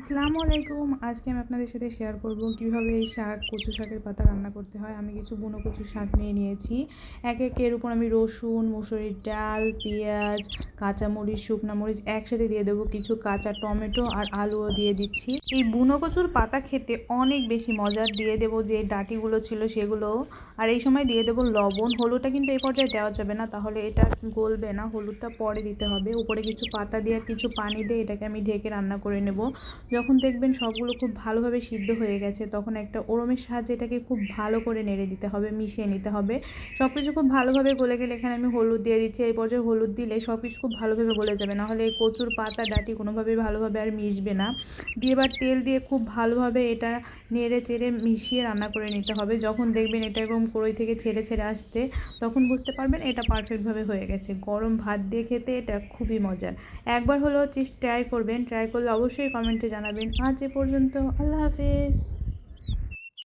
আসসালামু আলাইকুম। আজকে আমি আপনাদের সাথে শেয়ার করব কীভাবে এই শাক, কচু শাকের পাতা রান্না করতে হয়। আমি কিছু বুনো কচু শাক নিয়ে নিয়েছি। এক এক এর উপর আমি রসুন, মুসুরির ডাল, পেঁয়াজ, কাঁচামরিচ, শুকনা মরিচ একসাথে দিয়ে দেবো। কিছু কাঁচা টমেটো আর আলুও দিয়ে দিচ্ছি। এই বুনো কচুর পাতা খেতে অনেক বেশি মজার। দিয়ে দেবো যে ডাটিগুলো ছিল সেগুলো আর এই সময় দিয়ে দেবো লবণ। হলুদটা কিন্তু এই পর্যায়ে দেওয়া যাবে না। তাহলে এটা গলবে না। হলুদটা পরে দিতে হবে। উপরে কিছু পাতা দিয়ে কিছু পানি দিয়ে এটাকে আমি ঢেকে রান্না করে নেব। যখন দেখবেন সবগুলো খুব ভালোভাবে সিদ্ধ হয়ে গেছে, তখন একটা ওরমের সাহায্যে এটাকে খুব ভালো করে নেড়ে দিতে হবে, মিশিয়ে নিতে হবে। সব কিছু খুব ভালোভাবে গলে গেলে এখানে আমি হলুদ দিয়ে দিচ্ছি। এই পর্যায়ে হলুদ দিলে সব কিছু খুব ভালোভাবে গলে যাবে নাহলে এই কচুর পাতা, ডাটি কোনোভাবেই ভালোভাবে আর মিশবে না। দিয়ে এবার তেল দিয়ে খুব ভালোভাবে এটা নেড়ে চেড়ে মিশিয়ে রান্না করে নিতে হবে। যখন দেখবেন এটা এরকম কড়ই থেকে ছেড়ে ছেড়ে আসতে তখন বুঝতে পারবেন এটা পারফেক্টভাবে হয়ে গেছে। গরম ভাত দিয়ে খেতে এটা খুবই মজার। একবার হলেও চিজ ট্রাই করবেন। ট্রাই করলে অবশ্যই কমেন্টে জানাবেন। আজ এ পর্যন্ত। আল্লাহ হাফেজ।